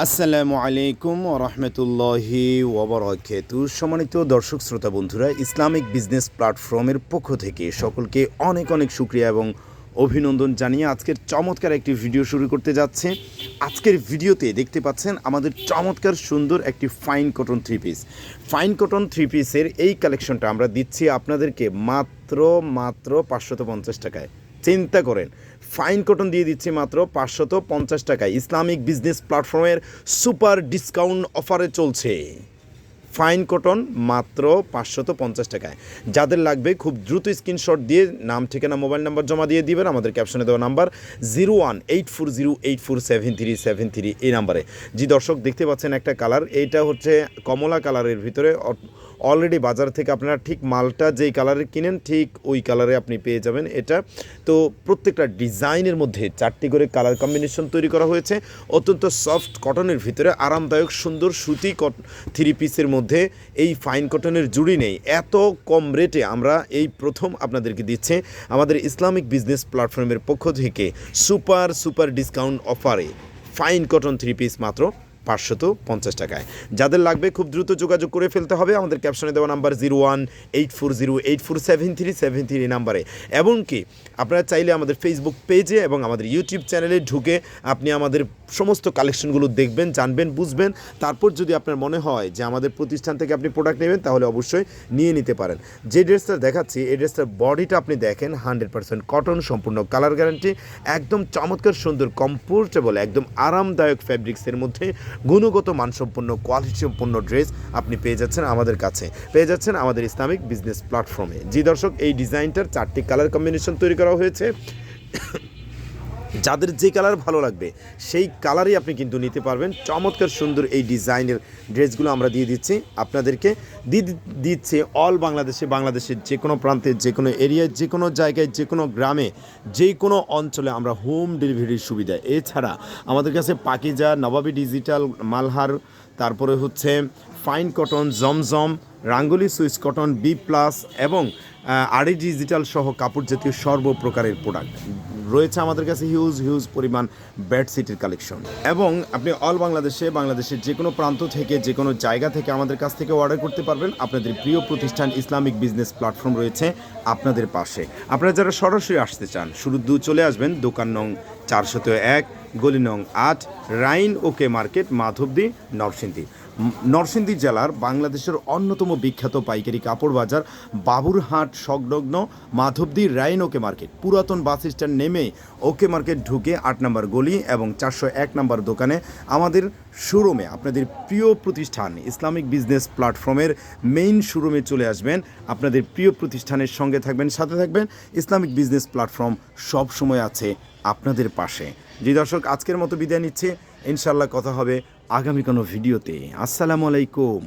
আসসালামু আলাইকুম রহমতুল্লাহি ওবরাকাতু সম্মানিত দর্শক, শ্রোতা, বন্ধুরা, ইসলামিক বিজনেস প্ল্যাটফর্মের পক্ষ থেকে সকলকে অনেক অনেক শুক্রিয়া এবং অভিনন্দন জানিয়ে আজকের চমৎকার একটি ভিডিও শুরু করতে যাচ্ছে। আজকের ভিডিওতে দেখতে পাচ্ছেন আমাদের চমৎকার সুন্দর একটি fine cotton three piece fine cotton three পিসের এই কালেকশনটা আমরা দিচ্ছি আপনাদেরকে মাত্র মাত্র পাঁচশত পঞ্চাশ টাকায়। চিন্তা করেন। ফাইন কটন দিয়ে দিচ্ছি মাত্র পাঁচশত পঞ্চাশ টাকায়। ইসলামিক বিজনেস প্ল্যাটফর্মের সুপার ডিসকাউন্ট অফারে চলছে। ফাইন কটন মাত্র পাঁচশত পঞ্চাশ টাকায়। যাদের লাগবে খুব দ্রুত স্ক্রিনশট দিয়ে নাম, ঠিকানা, মোবাইল নাম্বার জমা দিয়ে দিবেন। আমাদের ক্যাপশনে দেওয়া number zero one eight four zero eight four seven three seven three এই নাম্বারে। জি দর্শক, দেখতে পাচ্ছেন একটা কালার। এইটা হচ্ছে কমলা কালারের ভিতরে। অলরেডি বাজার থেকে আপনারা ঠিক মালটা যেই কালারের কিনেন, ঠিক ওই কালারে আপনি পেয়ে যাবেন এটা। তো প্রত্যেকটা ডিজাইনের মধ্যে চারটি করে কালার কম্বিনেশন তৈরি করা হয়েছে। অত্যন্ত সফট কটনের ভিতরে, আরামদায়ক, সুন্দর সুতি কট, থ্রি পিসের মধ্যে এই ফাইন কটনের জুড়ি নেই। এত কম রেটে আমরা এই প্রথম আপনাদেরকে দিচ্ছে আমাদের ইসলামিক বিজনেস প্ল্যাটফর্মের পক্ষ থেকে সুপার সুপার ডিসকাউন্ট অফারে। ফাইন কটন থ্রি পিস মাত্র পাঁচশত পঞ্চাশ টাকায়। যাদের লাগবে খুব দ্রুত যোগাযোগ করে ফেলতে হবে, আমাদের ক্যাপশনে দেওয়া number zero one eight four zero eight four seven three seven three নাম্বারে এমনকি আপনারা চাইলে আমাদের ফেসবুক পেজে এবং আমাদের ইউটিউব চ্যানেলে ঢুকে আপনি আমাদের সমস্ত কালেকশনগুলো দেখবেন, জানবেন, বুঝবেন। তারপর যদি আপনার মনে হয় যে আমাদের প্রতিষ্ঠান থেকে আপনি প্রোডাক্ট নেবেন, তাহলে অবশ্যই নিয়ে নিতে পারেন। যে ড্রেসটা দেখাচ্ছি, এই ড্রেসটার বডিটা আপনি দেখেন হান্ড্রেড পার্সেন্ট কটন সম্পূর্ণ কালার গ্যারান্টি একদম চমৎকার, সুন্দর কমফোর্টেবল একদম আরামদায়ক ফ্যাব্রিক্সের মধ্যে গুণগত, মানসম্পন্ন কোয়ালিটি সম্পন্ন ড্রেস আপনি পেয়ে যাচ্ছেন আমাদের কাছে। পেয়ে যাচ্ছেন আমাদের ইসলামিক বিজনেস প্ল্যাটফর্মে। জি দর্শক, এই ডিজাইনটার চারটি কালার কম্বিনেশন তৈরি করা হয়েছে। যাদের যে কালার ভালো লাগবে, সেই কালারই আপনি কিন্তু নিতে পারবেন। চমৎকার সুন্দর এই ডিজাইনের ড্রেসগুলো আমরা দিয়ে দিচ্ছি। আপনাদেরকে দিয়ে দিচ্ছে অল বাংলাদেশে, বাংলাদেশের যে কোনো প্রান্তে, যে কোনো এরিয়ায়, যে কোনো জায়গায়, যে কোনো গ্রামে, যে কোনো অঞ্চলে আমরা হোম ডেলিভারির সুবিধা। এছাড়া আমাদের কাছে পাকিজা, নবাবী ডিজিটাল মালহার, তারপরে হচ্ছে ফাইন কটন জমজম, রাঙ্গুলি সুইচ কটন বি প্লাস এবং আড়ি ডিজিটাল সহ কাপড় জাতীয় সর্বপ্রকারের প্রোডাক্ট রয়েছে আমাদের কাছে হিউজ হিউজ পরিমাণ বেডশিটের কালেকশন এবং আপনি অল বাংলাদেশে, বাংলাদেশের যে কোনো প্রান্ত থেকে যে কোনো জায়গা থেকে আমাদের কাছ থেকে অর্ডার করতে পারবেন। আপনাদের প্রিয় প্রতিষ্ঠান ইসলামিক বিজনেস প্ল্যাটফর্ম রয়েছে আপনাদের পাশে। আপনারা যারা সরাসরি আসতে চান শুরু দু চলে আসবেন, দোকান নং চারশত এক, গলি নং আট, রাইন ওকে মার্কেট, মাধবদী, নরসিংদী। নরসিংদী জেলার বাংলাদেশের অন্যতম বিখ্যাত পাইকারি কাপড় বাজার বাবুরহাট সংলগ্ন মাধবদী রাইন ওকে মার্কেট। পুরাতন বাস স্ট্যান্ড নেমে ওকে মার্কেট ঢুকে আট নম্বর গলি এবং চারশো এক নম্বর দোকানে আমাদের শোরুমে আপনাদের প্রিয় প্রতিষ্ঠান ইসলামিক বিজনেস প্ল্যাটফর্মের মেইন শোরুমে চলে আসবেন। আপনাদের প্রিয় প্রতিষ্ঠানের সঙ্গে থাকবেন, সাথে থাকবেন। ইসলামিক বিজনেস প্ল্যাটফর্ম সব সময় আছে আপনাদের পাশে। যে দর্শক, আজকের মতো বিদায় নিচ্ছে। ইনশাল্লাহ কথা হবে আগামী কোনো ভিডিওতে। আসসালামু আলাইকুম।